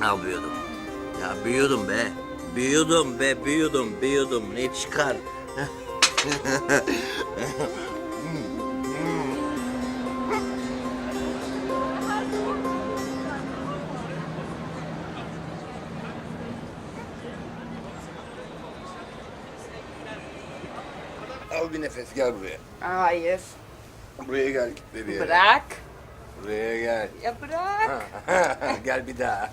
Ne yapıyordum? Ya büyüdüm be. Büyüdüm be, büyüdüm, büyüdüm. Ne çıkar? Al bir nefes gel buraya. Hayır. Buraya gel git nereye? Bırak. Buraya gel. Ya bırak. gel bir daha.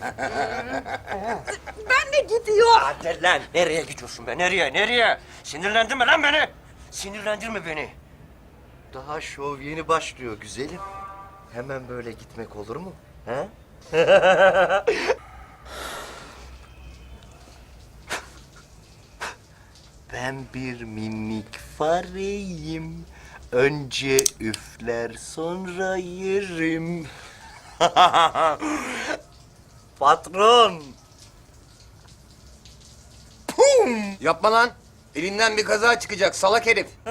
Ben de gidiyor. Hadi lan nereye gidiyorsun be nereye nereye? Sinirlendirme lan beni. Sinirlendirme beni. Daha şov yeni başlıyor güzelim. Hemen böyle gitmek olur mu? He? ben bir minik fareyim. Önce üfler sonra yerim. Patron. Yapma lan. Elinden bir kaza çıkacak salak herif.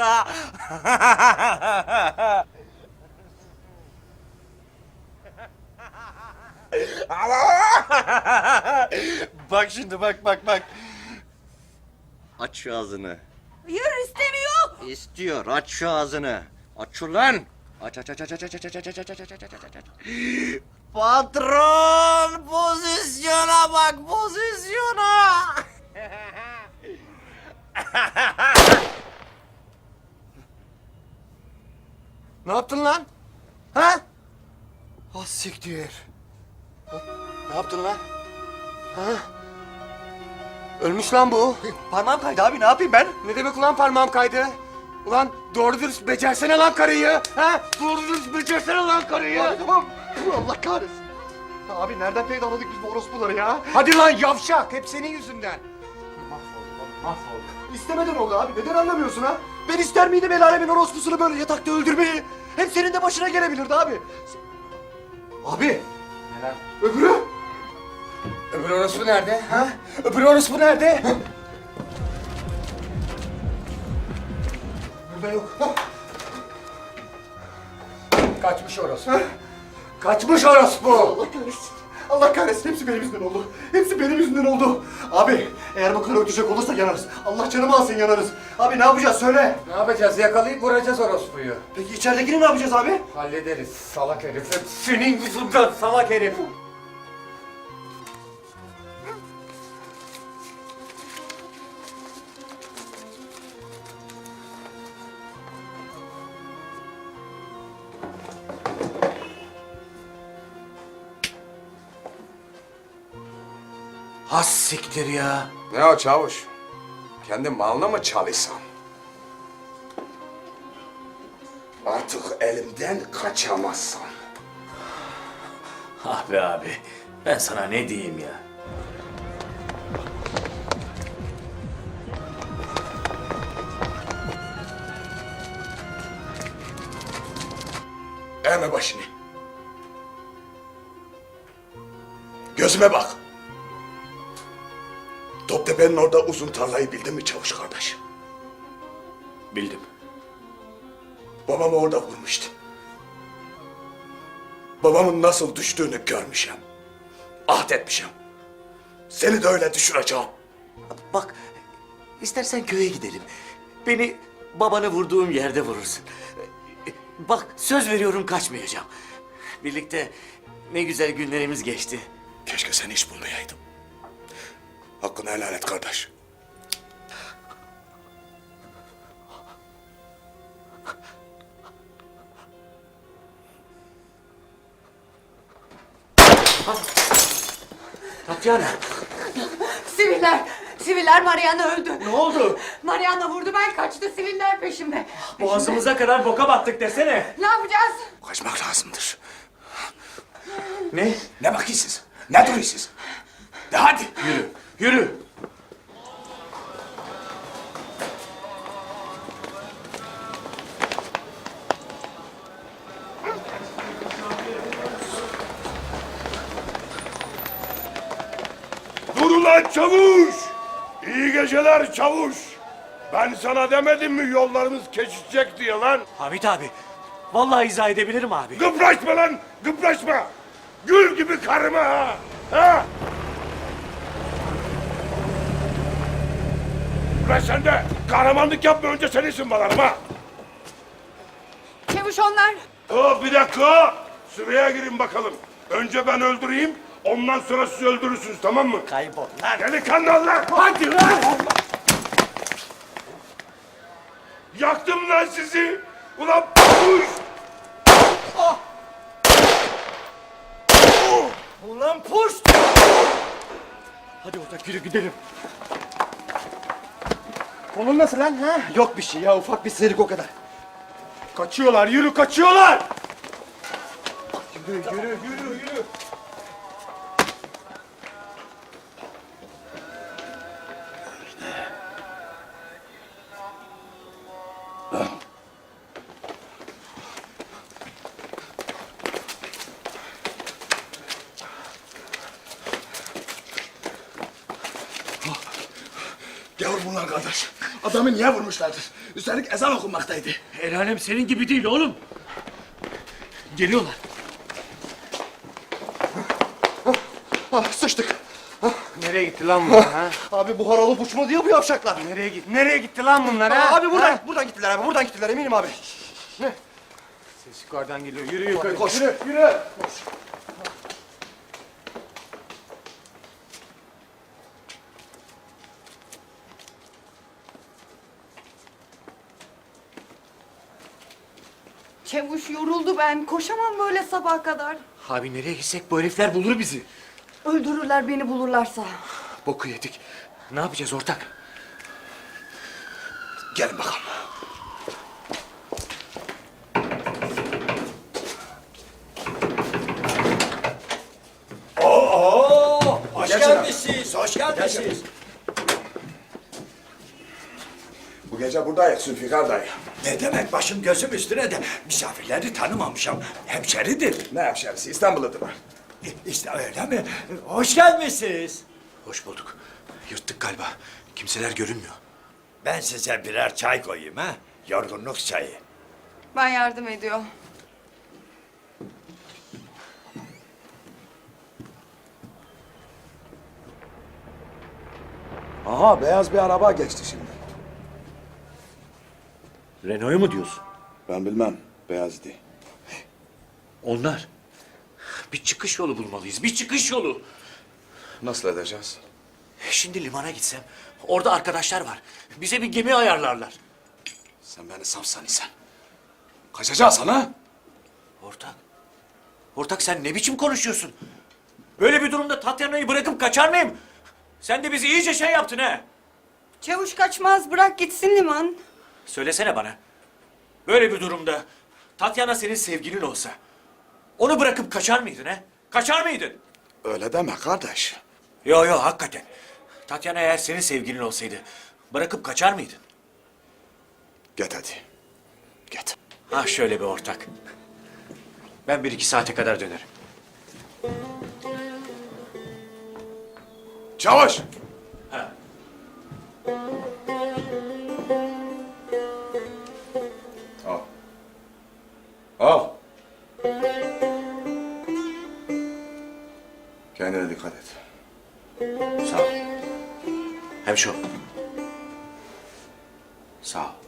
bak şimdi bak bak bak. Aç şu ağzını. İstiyor. Aç şu ağzını. Aç ulan. Aç aç aç aç aç aç aç aç aç aç aç aç aç aç aç aç. Patron pozisyona bak pozisyona. Ne yaptın lan? Ha? Ah siktir. Ne yaptın lan? Ha? Ölmüş lan bu. Parmağım kaydı abi ne yapayım ben? Ne demek ulan parmağım kaydı? Ulan doğru dürüst becersene lan karıyı. Ha? Doğru dürüst becersene lan karıyı. Tamam. Allah kahretsin. Abi nereden peydaladık biz bu orospuları ya? Hadi lan yavşak. Hep senin yüzünden. Mahvoldum, mahvoldum. İstemeden oldu abi. Neden anlamıyorsun ha? Ben ister miydim el alemin orospusunu böyle yatakta öldürmeyi? Hem senin de başına gelebilirdi abi. Abi. Öbürü? Öbür orospu nerede? Ha? Öbür orospu nerede? Burada yok. Kaçmış orospu. Kaçmış orospu. Allah kahretsin. Allah kahretsin. Hepsi benim yüzümden oldu. Hepsi benim yüzümden oldu. Abi eğer bu karı ötecek olursa yanarız. Allah canımı alsın yanarız. Abi ne yapacağız söyle. Ne yapacağız? Yakalayıp vuracağız orospuyu. Peki içeridekini ne yapacağız abi? Hallederiz salak herif. Hep senin yüzünden salak herif. Has siktir ya. Ne o çavuş? Kendi malına mı çalışsan? Artık elimden kaçamazsın. Ah be abi. Ben sana ne diyeyim ya? Eğme başını. Gözüme bak. Toptepe'nin orada uzun tarlayı bildin mi çavuş kardeş? Bildim. Babamı orada vurmuştu. Babamın nasıl düştüğünü görmüşüm. Ahd etmişim. Seni de öyle düşüreceğim. Bak, istersen köye gidelim. Beni babanı vurduğum yerde vurursun. Bak, söz veriyorum kaçmayacağım. Birlikte ne güzel günlerimiz geçti. Keşke seni hiç bulmayaydım. Hakkını helal et kardeş. Tatyana, Siviller. Siviller Mariana öldü. ne oldu? Mariana vurdu ben kaçtı siviller peşimde. Boğazımıza kadar boka battık desene. Ne yapacağız? Kaçmak lazımdır. Ne? Ne bakıyorsunuz? Ne duruyorsunuz? De hadi. Yürü, yürü. Dur ulan çavuş! İyi geceler çavuş! Ben sana demedim mi yollarımız kesişecek diye lan? Hamit abi, vallahi izah edebilirim abi. Gıpraşma lan! Gıpraşma! Gül gibi karıma ha! Ha! Ulan sen de kahramanlık yapma önce seni zımbalarım ha. Çavuş onlar. Aa, bir dakika. Sıraya girin bakalım. Önce ben öldüreyim. Ondan sonra siz öldürürsünüz tamam mı? Kaybol lan. Delikanlılar! Hadi lan! Yaktım lan sizi! Ulan puş! Ulan puş! Hadi ortak yürü gidelim. Kolun nasıl lan ha? Yok bir şey ya ufak bir sıyrık o kadar. Kaçıyorlar yürü kaçıyorlar. Yürü yürü yürü yürü. Gavur bunlar kardeş. Adamı niye vurmuşlardır? Üstelik ezan okunmaktaydı. El alem senin gibi değil oğlum. Geliyorlar. Ah sıçtık. Nereye gitti lan bunlar ha? Abi buhar alıp uçmadı ya bu yavşaklar. Nereye gitti? Nereye gitti lan bunlar ha? Abi buradan Ha? buradan gittiler abi buradan gittiler eminim abi. Ses yukarıdan geliyor. Yürü yukarı. Koş yürü yürü. Çavuş yoruldu ben. Koşamam böyle sabaha kadar. Abi nereye gitsek bu herifler bulur bizi. Öldürürler beni bulurlarsa. Boku yedik. Ne yapacağız ortak? Gelin bakalım. Hoş gelmişsiniz, hoş gelmişsiniz. Bu gece buradayız Zülfikar dayı. Ne demek başım gözüm üstüne de misafirleri tanımamışım. Hemşeridir. Ne hemşerisi İstanbul'dadır. İşte öyle mi? Hoş gelmişsiniz. Hoş bulduk. Yırttık galiba. Kimseler görünmüyor. Ben size birer çay koyayım ha. Yorgunluk çayı. Ben yardım ediyor. Aha beyaz bir araba geçti şimdi. Renault'u mu diyorsun? Ben bilmem. Beyazdı. Onlar. Bir çıkış yolu bulmalıyız. Bir çıkış yolu. Nasıl edeceğiz? Şimdi limana gitsem. Orada arkadaşlar var. Bize bir gemi ayarlarlar. Sen beni saf sanıysan. Kaçacağız ha? Ortak. Ortak sen ne biçim konuşuyorsun? Böyle bir durumda Tatyana'yı bırakıp kaçar mıyım? Sen de bizi iyice şey yaptın ha. Çavuş kaçmaz bırak gitsin liman. Söylesene bana. Böyle bir durumda Tatyana senin sevgilin olsa onu bırakıp kaçar mıydın ha? Kaçar mıydın? Öyle deme kardeş. Yo yo hakikaten. Tatyana eğer senin sevgilin olsaydı bırakıp kaçar mıydın? Git hadi. Git. Ha şöyle bir ortak. Ben bir iki saate kadar dönerim. Çavuş! Dikkat et. Sağ ol. Hem şu. Sağ ol.